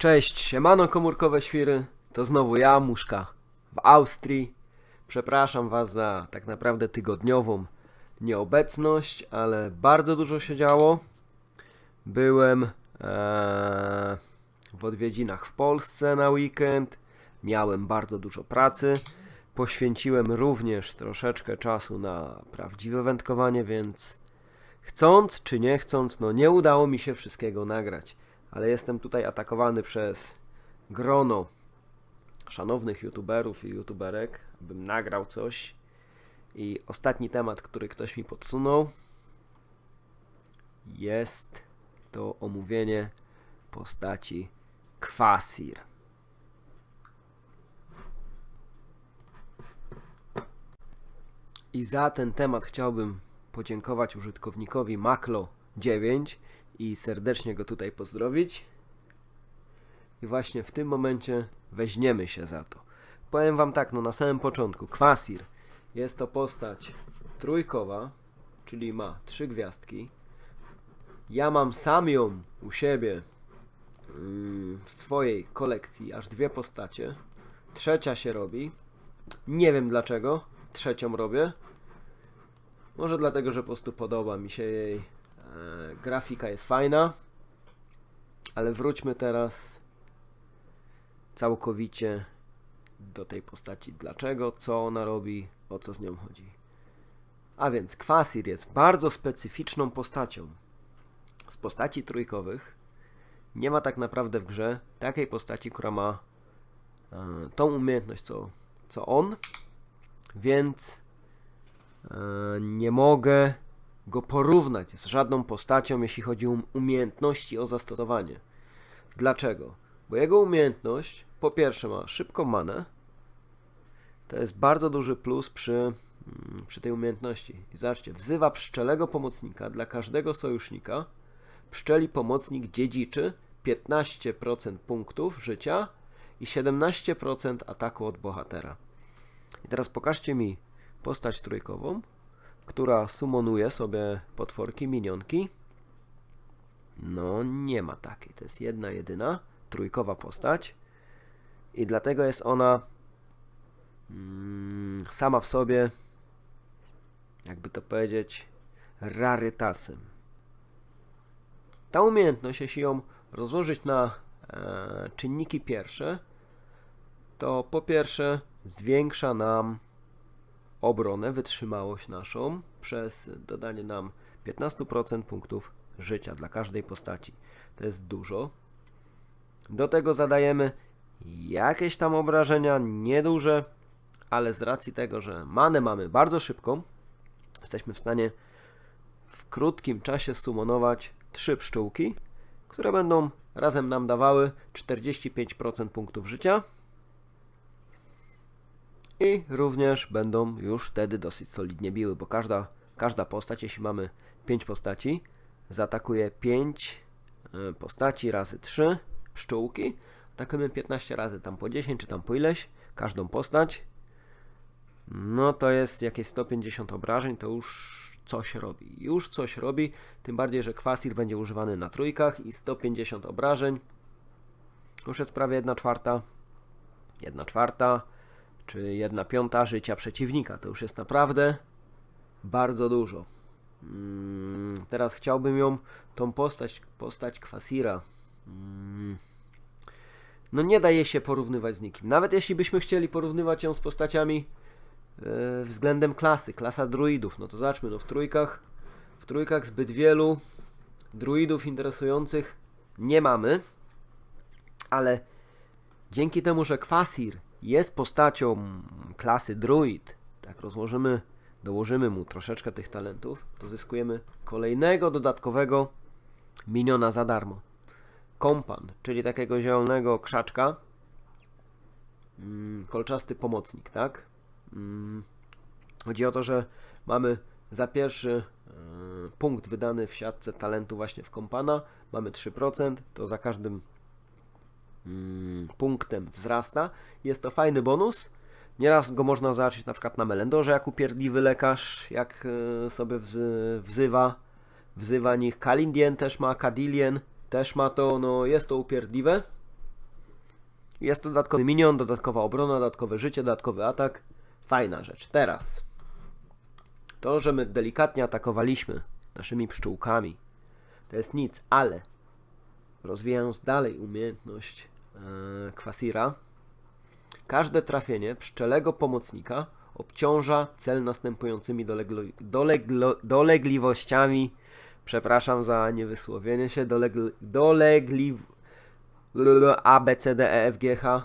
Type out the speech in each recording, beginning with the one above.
Cześć, siemano komórkowe świry, to znowu ja, Muszka, w Austrii. Przepraszam was za tak naprawdę tygodniową nieobecność, ale bardzo dużo się działo. Byłem eee, w odwiedzinach w Polsce na weekend, miałem bardzo dużo pracy. Poświęciłem również troszeczkę czasu na prawdziwe wędkowanie, więc chcąc czy nie chcąc, no nie udało mi się wszystkiego nagrać. Ale jestem tutaj atakowany przez grono szanownych youtuberów i youtuberek, bym nagrał coś. I ostatni temat, który ktoś mi podsunął, jest to omówienie postaci Kwasir. I za ten temat chciałbym podziękować użytkownikowi Maklo9 i serdecznie go tutaj pozdrowić. I właśnie w tym momencie weźmiemy się za to. Powiem wam tak, no na samym początku, Kwasir jest to postać trójkowa, czyli ma trzy gwiazdki. Ja mam sam ją u siebie mm, w swojej kolekcji, aż dwie postacie. Trzecia się robi. Nie wiem dlaczego trzecią robię. Może dlatego, że po prostu podoba mi się jej grafika jest fajna. Ale wróćmy teraz całkowicie do tej postaci. Dlaczego, co ona robi, o co z nią chodzi. A więc Kwasir jest bardzo specyficzną postacią. Z postaci trójkowych nie ma tak naprawdę w grze takiej postaci, która ma e, tą umiejętność, co, co on, więc e, nie mogę go porównać z żadną postacią, jeśli chodzi o umiejętności o zastosowanie. Dlaczego? Bo jego umiejętność, po pierwsze, ma szybką manę. To jest bardzo duży plus przy, mm, przy tej umiejętności. I zobaczcie, wzywa pszczelego pomocnika dla każdego sojusznika. Pszczeli pomocnik dziedziczy 15% punktów życia i 17% ataku od bohatera. I teraz pokażcie mi postać trójkową, która summonuje sobie potworki, minionki. No, nie ma takiej. To jest jedna, jedyna, trójkowa postać. I dlatego jest ona mm, sama w sobie, jakby to powiedzieć, rarytasem. Ta umiejętność, jeśli ją rozłożyć na e, czynniki pierwsze, to po pierwsze zwiększa nam obronę, wytrzymałość naszą przez dodanie nam 15% punktów życia dla każdej postaci. To jest dużo. Do tego zadajemy jakieś tam obrażenia, nieduże, ale z racji tego, że manę mamy bardzo szybką, jesteśmy w stanie w krótkim czasie sumonować trzy pszczółki, które będą razem nam dawały 45% punktów życia. I również będą już wtedy dosyć solidnie biły, bo każda, każda postać, jeśli mamy 5 postaci, zaatakuje 5 e, postaci razy 3 pszczółki. Atakujemy 15 razy, tam po 10 czy tam po ileś, każdą postać. No to jest jakieś 150 obrażeń, to już coś robi. Już coś robi, tym bardziej, że kwasir będzie używany na trójkach i 150 obrażeń. Już jest prawie 1 czwarta. 1 czwarta czy 1 piąta życia przeciwnika. To już jest naprawdę bardzo dużo. Mm, teraz chciałbym ją, tą postać, postać Kwasira. Mm, no nie daje się porównywać z nikim. Nawet jeśli byśmy chcieli porównywać ją z postaciami e, względem klasy, klasa druidów, no to zobaczmy, no w trójkach, w trójkach zbyt wielu druidów interesujących nie mamy, ale dzięki temu, że Kwasir jest postacią klasy druid, tak rozłożymy, dołożymy mu troszeczkę tych talentów, to zyskujemy kolejnego dodatkowego miniona za darmo. Kompan, czyli takiego zielonego krzaczka, mm, kolczasty pomocnik, tak? Mm, chodzi o to, że mamy za pierwszy e, punkt wydany w siatce talentu właśnie w kompana, mamy 3%, to za każdym punktem wzrasta. Jest to fajny bonus. Nieraz go można zobaczyć na przykład na Melendorze, jak upierdliwy lekarz, jak e, sobie wzy, wzywa, wzywa nich. Kalindien też ma, Kadilien też ma to, no jest to upierdliwe. Jest to dodatkowy minion, dodatkowa obrona, dodatkowe życie, dodatkowy atak. Fajna rzecz. Teraz. To, że my delikatnie atakowaliśmy naszymi pszczółkami, to jest nic, ale rozwijając dalej umiejętność Kwasira, każde trafienie pszczelego pomocnika obciąża cel następującymi dolegliwościami. Przepraszam za niewysłowienie się. Dolegl, dolegli, A, B, C, D, E, F, G, H.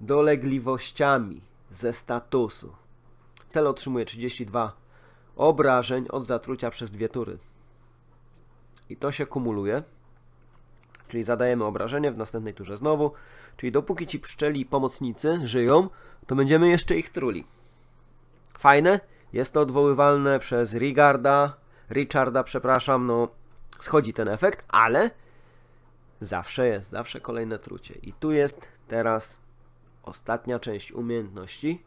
Dolegliwościami ze statusu. Cel otrzymuje 32 obrażeń od zatrucia przez dwie tury. I to się kumuluje. Czyli zadajemy obrażenie w następnej turze znowu. Czyli dopóki ci pszczeli pomocnicy żyją, to będziemy jeszcze ich truli. Fajne. Jest to odwoływalne przez Rigarda, Richarda, przepraszam, no schodzi ten efekt, ale zawsze jest, zawsze kolejne trucie. I tu jest teraz ostatnia część umiejętności.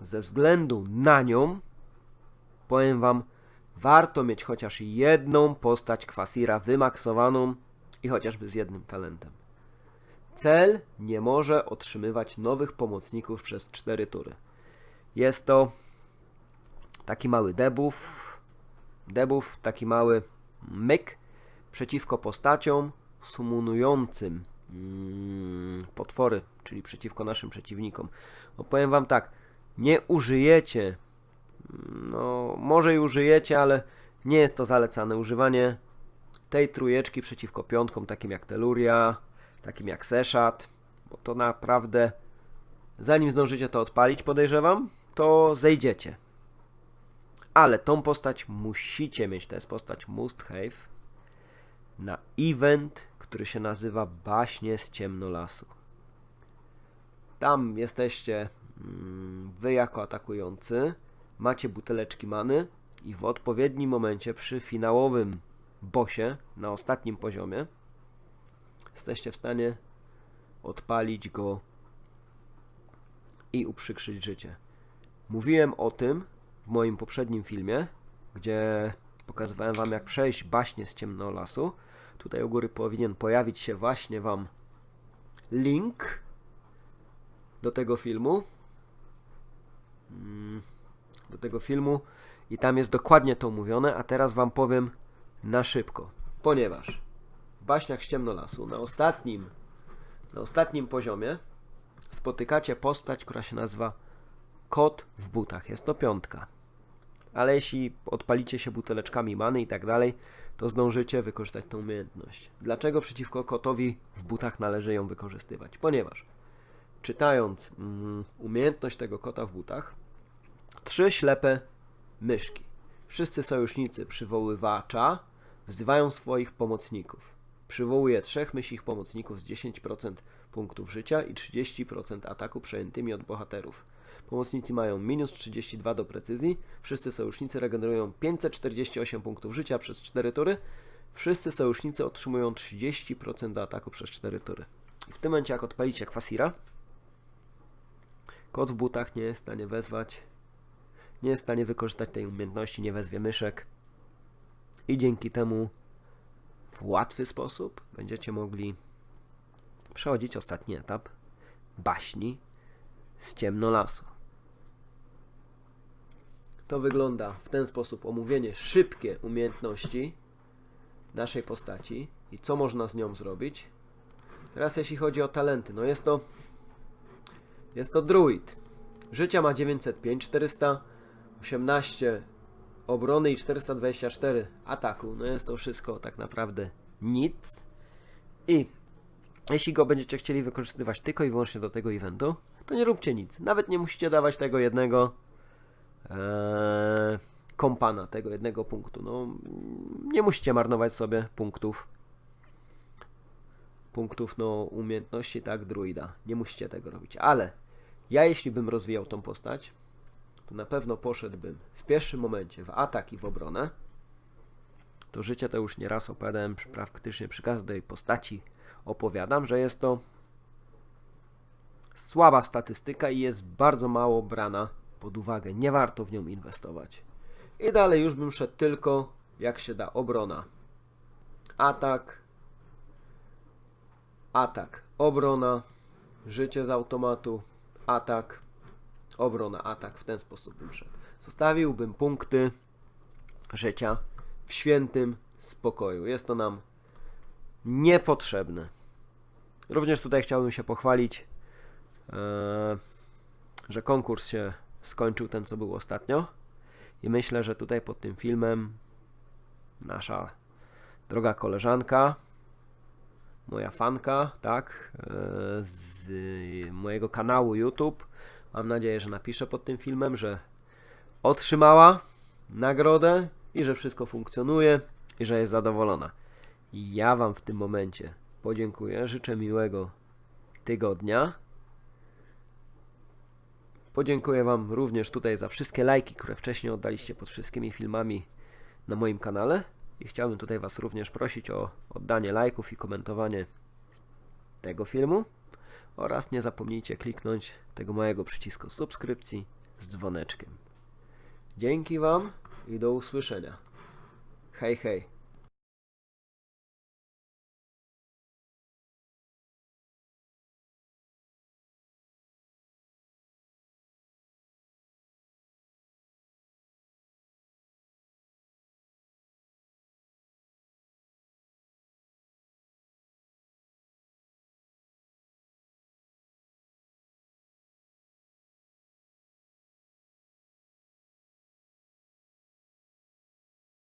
Ze względu na nią, powiem Wam, warto mieć chociaż jedną postać Kwasira wymaksowaną i chociażby z jednym talentem. Cel nie może otrzymywać nowych pomocników przez 4 tury. Jest to taki mały debuff, debuff, taki mały myk przeciwko postaciom sumunującym mm, potwory, czyli przeciwko naszym przeciwnikom. No powiem wam tak, nie użyjecie, no może i użyjecie, ale nie jest to zalecane używanie tej trójeczki przeciwko piątkom, takim jak Teluria, takim jak Seshat, bo to naprawdę, zanim zdążycie to odpalić, podejrzewam, to zejdziecie. Ale tą postać musicie mieć, to jest postać Must Have, na event, który się nazywa Baśnie z Ciemnolasu. Tam jesteście mm, wy jako atakujący, macie buteleczki many i w odpowiednim momencie przy finałowym bosie na ostatnim poziomie jesteście w stanie odpalić go i uprzykrzyć życie. Mówiłem o tym w moim poprzednim filmie, gdzie pokazywałem wam jak przejść baśnie z ciemnolasu. Tutaj u góry powinien pojawić się właśnie wam link do tego filmu. Mm, Do tego filmu i tam jest dokładnie to mówione, a teraz wam powiem na szybko, ponieważ w baśniach z ciemnolasu na ostatnim na ostatnim poziomie spotykacie postać, która się nazywa Kot w butach. Jest to piątka. Ale jeśli odpalicie się buteleczkami many i tak dalej, to zdążycie wykorzystać tę umiejętność. Dlaczego przeciwko kotowi w butach należy ją wykorzystywać? Ponieważ czytając mm, umiejętność tego kota w butach, trzy ślepe myszki. Wszyscy sojusznicy przywoływacza wzywają swoich pomocników. Przywołuje trzech mysich pomocników z 10% punktów życia i 30% ataku przejętymi od bohaterów. Pomocnicy mają minus 32 do precyzji. Wszyscy sojusznicy regenerują 548 punktów życia przez 4 tury. Wszyscy sojusznicy otrzymują 30% do ataku przez 4 tury. W tym momencie, jak odpalicie Kwasira, kot w butach nie jest w stanie wezwać, nie jest w stanie wykorzystać tej umiejętności, nie wezwie myszek. I dzięki temu w łatwy sposób będziecie mogli przechodzić ostatni etap baśni z ciemnolasu. To wygląda w ten sposób omówienie szybkie umiejętności naszej postaci i co można z nią zrobić. Teraz jeśli chodzi o talenty, no jest to jest to druid. Życia ma 905, 418 obrony i 424 ataku. No jest to wszystko tak naprawdę nic. I jeśli go będziecie chcieli wykorzystywać tylko i wyłącznie do tego eventu, to nie róbcie nic. Nawet nie musicie dawać tego jednego eee, kompana, tego jednego punktu. No, nie musicie marnować sobie punktów. Punktów, no, umiejętności, tak, druida. Nie musicie tego robić. Ale ja, jeśli bym rozwijał tą postać, to na pewno poszedłbym w pierwszym momencie w atak i w obronę. To życie to już nieraz opowiadałem, praktycznie przy każdej postaci opowiadam, że jest to słaba statystyka i jest bardzo mało brana pod uwagę. Nie warto w nią inwestować. I dalej już bym szedł tylko jak się da obrona. Atak atak, obrona, życie z automatu, atak, obrona, atak. W ten sposób bym szedł. Zostawiłbym punkty życia w świętym spokoju. Jest to nam niepotrzebne. Również tutaj chciałbym się pochwalić, e, że konkurs się skończył, ten co był ostatnio. I myślę, że tutaj pod tym filmem nasza droga koleżanka, moja fanka, tak, e, z mojego kanału YouTube. Mam nadzieję, że napisze pod tym filmem, że otrzymała nagrodę i że wszystko funkcjonuje i że jest zadowolona. Ja Wam w tym momencie podziękuję. Życzę miłego tygodnia. Podziękuję Wam również tutaj za wszystkie lajki, które wcześniej oddaliście pod wszystkimi filmami na moim kanale. I chciałbym tutaj Was również prosić o oddanie lajków i komentowanie tego filmu. Oraz nie zapomnijcie kliknąć tego małego przycisku subskrypcji z dzwoneczkiem. Dzięki Wam i do usłyszenia. Hej, hej.